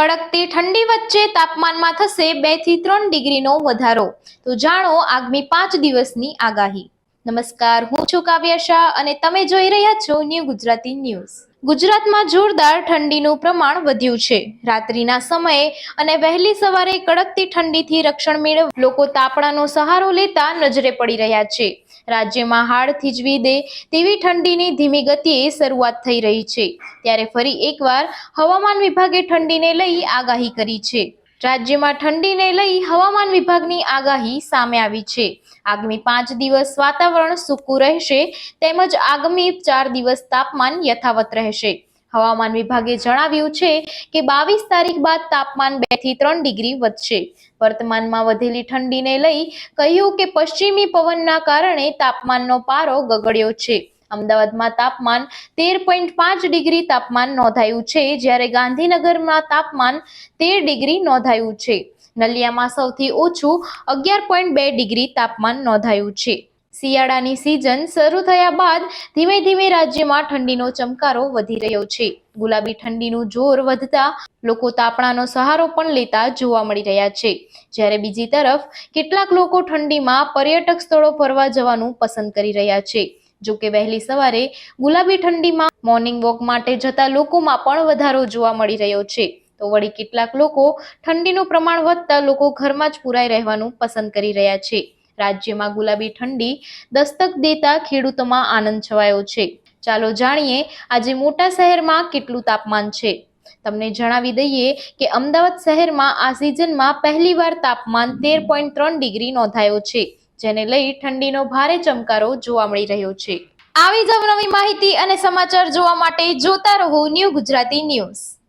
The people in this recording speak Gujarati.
કડકતી ઠંડી વચ્ચે તાપમાનમાં થશે બેથી ત્રણ ડિગ્રીનો વધારો. તો જાણો આગામી પાંચ દિવસની આગાહી. નમસ્કાર, હું છું કાવ્ય શાહ અને તમે જોઈ રહ્યા છો ન્યૂ ગુજરાતી ન્યૂઝ. ગુજરાતમાં જોરદાર ઠંડીનું પ્રમાણ વધ્યું છે. રાત્રિના સમયે અને વહેલી સવારે કડકતી ઠંડીથી રક્ષણ મેળવ લોકો તાપણાનો સહારો લેતા નજરે પડી રહ્યા છે. રાજ્યમાં હાડ થીજવી દે તેવી ઠંડીની ધીમી ગતિએ શરૂઆત થઈ રહી છે. ત્યારે ફરી એકવાર હવામાન વિભાગે ઠંડીને લઈ આગાહી કરી છે. રાજ્યમાં ઠંડીને લઈ હવામાન વિભાગની આગાહી સામે આવી છે. આગામી પાંચ દિવસ વાતાવરણ સૂકું રહેશે, તેમજ આગામી ચાર દિવસ તાપમાન યથાવત રહેશે. હવામાન વિભાગે જણાવ્યું છે કે બાવીસ તારીખ બાદ તાપમાન બેથી ત્રણ ડિગ્રી વધશે. વર્તમાનમાં વધેલી ઠંડીને લઈ કહ્યું કે પશ્ચિમી પવનના કારણે તાપમાનનો પારો ગગડ્યો છે. અમદાવાદમાં તાપમાન તેર પોઈન્ટ પાંચ ડિગ્રી તાપમાન નોંધાયું છે, જ્યારે ગાંધીનગરમાં તાપમાન તેર ડિગ્રી નોંધાયું છે. નલિયામાં સૌથી ઓછું અગિયાર પોઈન્ટ બે ડિગ્રી તાપમાન નોંધાયું છે. શિયાળાની સિઝન શરૂ થયા બાદ ધીમે ધીમે રાજ્યમાં ઠંડીનો ચમકારો વધી રહ્યો છે. ગુલાબી ઠંડીનું જોર વધતા લોકો તાપણાનો સહારો પણ લેતા જોવા મળી રહ્યા છે. જ્યારે બીજી તરફ કેટલાક લોકો ઠંડીમાં પર્યટક સ્થળો ફરવા જવાનું પસંદ કરી રહ્યા છે. જો કે વહેલી સવારે ગુલાબી ઠંડીમાં મોર્નિંગ વોક માટે જતા લોકોમાં પણ વધારો જોવા મળી રહ્યો છે. તો વળી કેટલાક લોકો ઠંડીનું પ્રમાણ વધતા લોકો ઘરમાં જ પુરાઈ રહેવાનું પસંદ કરી રહ્યા છે. રાજ્યમાં ગુલાબી ઠંડી દસ્તક દેતા ખેડૂતોમાં આનંદ છવાયો છે. ચાલો જાણીએ આજે મોટા શહેરમાં કેટલું તાપમાન છે. તમને જણાવી દઈએ કે અમદાવાદ શહેરમાં આ સિઝનમાં પહેલીવાર તાપમાન તેર પોઈન્ટ ત્રણ ડિગ્રી નોંધાયો છે. જેને લઈ ઠંડીનો ભારે ચમકારો જોવા મળી રહ્યો છે. આવી જ નવી માહિતી અને સમાચાર જોવા માટે જોતા રહો ન્યૂ ગુજરાતી ન્યૂઝ.